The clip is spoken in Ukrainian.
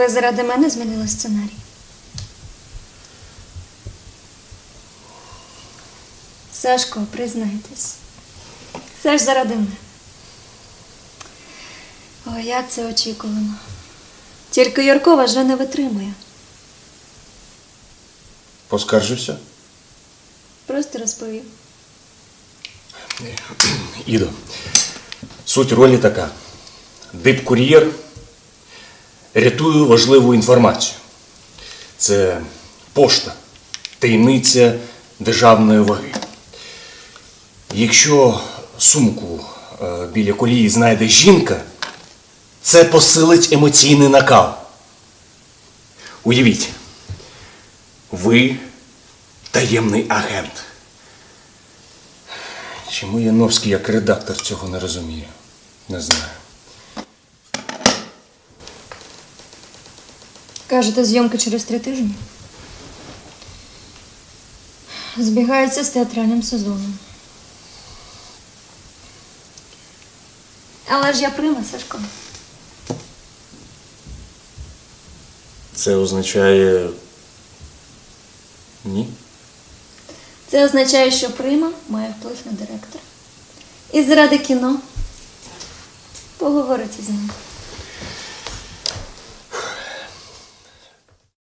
Ви заради мене змінили сценарій. Сашко, признайтесь. Це ж заради мене. Ой, як це очікувано. Тільки Юркова вже не витримує. Поскаржився? Просто розповів. Ідо. Суть ролі така. Дип-кур'єр рятує важливу інформацію. Це пошта, таємниця державної ваги. Якщо сумку е, біля колії знайде жінка, це посилить емоційний накал. Уявіть, ви таємний агент. Чому Яновський як редактор цього не розуміє? Не знаю. Кажете, зйомки через три тижні. Збігаються з театральним сезоном. Але ж я прима, Сашко. Це означає. Ні. Це означає, що прима має вплив на директора. І заради кіно поговорите з ним.